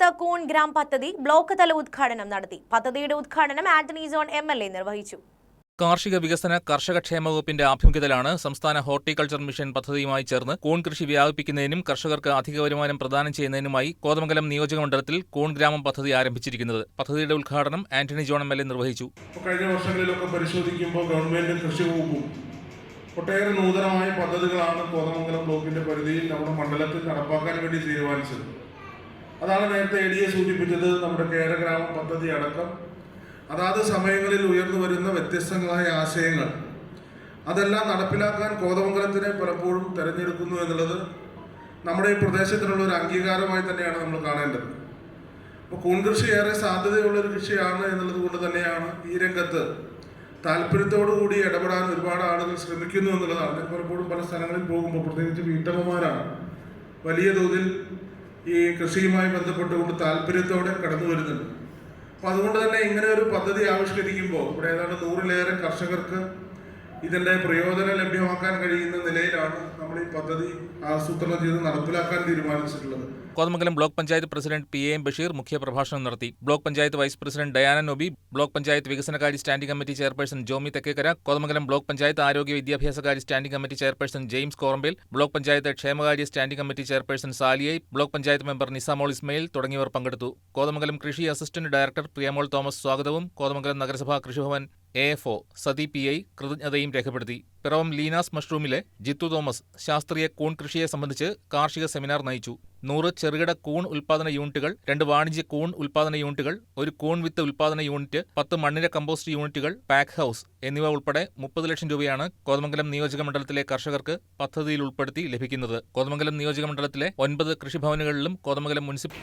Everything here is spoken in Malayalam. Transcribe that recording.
കോതമംഗലത്ത് കൂൺ ഗ്രാം പദ്ധതി ബ്ലോക്ക് തല ഉദ്ഘാടനം നടത്തി. പദ്ധതിയുടെ ഉദ്ഘാടനം Antony John M L A നിർവഹിച്ചു. കാർഷിക വികസന കർഷകക്ഷേമ വകുപ്പിന്റെ ആഭിമുഖ്യത്തിലാണ് സംസ്ഥാന ഹോർട്ടിക്കൾച്ചർ മിഷൻ പദ്ധതിയുമായി ചേർന്ന് കൂൺ കൃഷി വ്യാപിപ്പിക്കുന്നതിനും കർഷകർക്ക് അധിക വരുമാനം പ്രദാനം ചെയ്യുന്നതിനുമായി കോതമംഗലം നിയോജകമണ്ഡലത്തിൽ കൂൺ ഗ്രാമം പദ്ധതി ആരംഭിച്ചിരിക്കുന്നത്. പദ്ധതിയുടെ ഉദ്ഘാടനം Antony John M L A നിർവഹിച്ചു. കഴിഞ്ഞ വർഷങ്ങളിലൊക്കെ പരിശോധിക്കുമ്പോൾ ഗവൺമെന്റും കൃഷി വകുപ്പും ഒട്ടേറെ നൂതനമായ പദ്ധതികളാണ് കോതമംഗലം ബ്ലോക്കിന്റെ പരിധിയിൽ നമ്മുടെ മണ്ഡലത്തിൽ നടപ്പാക്കാൻ വേണ്ടി തീരുമാനിച്ചത്. അതാണ് നേരത്തെ എ ഡി എ സൂചിപ്പിച്ചത് നമ്മുടെ കേരഗ്രാമം പദ്ധതി അടക്കം. അതാത് സമയങ്ങളിൽ ഉയർന്നു വരുന്ന വ്യത്യസ്തങ്ങളായ ആശയങ്ങൾ. അതെല്ലാം നടപ്പിലാക്കാൻ കോതമംഗലത്തിനെ പലപ്പോഴും തിരഞ്ഞെടുക്കുന്നു എന്നുള്ളത് നമ്മുടെ ഈ പ്രദേശത്തിനുള്ള ഒരു അംഗീകാരമായി തന്നെയാണ് നമ്മൾ കാണേണ്ടത്. അപ്പോൾ കൂൺകൃഷി ഏറെ സാധ്യതയുള്ള ഒരു കൃഷിയാണ് എന്നുള്ളത് കൊണ്ട് തന്നെയാണ് ഈ രംഗത്ത് താല്പര്യത്തോടു കൂടി ഇടപെടാൻ ഒരുപാട് ആളുകൾ ശ്രമിക്കുന്നു എന്നുള്ളതാണ്. പലപ്പോഴും പല സ്ഥലങ്ങളിൽ പോകുമ്പോൾ പ്രത്യേകിച്ച് വീട്ടമ്മമാരാണ് വലിയ തോതിൽ ഈ കൃഷിയുമായി ബന്ധപ്പെട്ടുകൊണ്ട് താല്പര്യത്തോടെ കടന്നു വരുന്നുണ്ട്. അപ്പോൾ അതുകൊണ്ട് തന്നെ ഇങ്ങനെ ഒരു പദ്ധതി ആവിഷ്കരിക്കുമ്പോൾ ഇവിടെ ഏതാണ്ട് നൂറിലേറെ കർഷകർക്ക് ഇതിന്റെ പ്രയോജനം ലഭ്യമാക്കാൻ കഴിയുന്ന നിലയിലാണ് നമ്മൾ ഈ പദ്ധതി ആസൂത്രണം ചെയ്ത് നടപ്പിലാക്കാൻ തീരുമാനിച്ചിട്ടുള്ളത്. Kothamangalam block panchayat president P A M Basheer മുഖ്യപ്രഭാഷണം നടത്തി. Block panchayat vice president Diana Noby block panchayat വികസനകാര്യ standing committee chairperson Jomy Thekkekkara Kothamangalam block panchayat ആരോഗ്യ വിദ്യാഭ്യാസകാര്യ standing committee chairperson James Korampel block panchayat ക്ഷേമകാര്യ സ്റ്റാൻഡിംഗ് കമ്മിറ്റി ചെയർപേഴ്സൺ സാലിയൈ ബ്ലോക്ക് പഞ്ചായത്ത് മെമ്പർ നിസാമോൾ ഇസ്മയിൽ തുടങ്ങിയവർ പങ്കെടുത്തു. കോതമംഗലം കൃഷി അസിസ്റ്റന്റ് ഡയറക്ടർ പ്രിയമോൾ തോമസ് സ്വാഗതവും കോതമംഗലം നഗരസഭാ Krishibhavan A F O Sathi P I കൃതജ്ഞതയും രേഖപ്പെടുത്തി. പിറവം ലീനാസ് മഷ്റൂമിലെ ജിത്തു തോമസ് ശാസ്ത്രീയ കൂൺ കൃഷിയെ സംബന്ധിച്ച് കാർഷിക സെമിനാർ നയിച്ചു. നൂറ് ചെറുകിട കൂൺ ഉൽപാദന യൂണിറ്റുകൾ രണ്ട് വാണിജ്യ കൂൺ ഉൽപാദന യൂണിറ്റുകൾ ഒരു കൂൺ വിത്ത് ഉൽപാദന യൂണിറ്റ് പത്ത് മണ്ണിര കമ്പോസ്റ്റ് യൂണിറ്റുകൾ പാക്ക് ഹൗസ് എന്നിവ ഉൾപ്പെടെ മുപ്പത് ലക്ഷം രൂപയാണ് കോതമംഗലം നിയോജക മണ്ഡലത്തിലെ കർഷകർക്ക് പദ്ധതിയിൽ ഉൾപ്പെടുത്തി ലഭിക്കുന്നത്. കോതമംഗലം നിയോജക മണ്ഡലത്തിലെ ഒൻപത് കൃഷിഭവനുകളിലും Kothamangalam municipal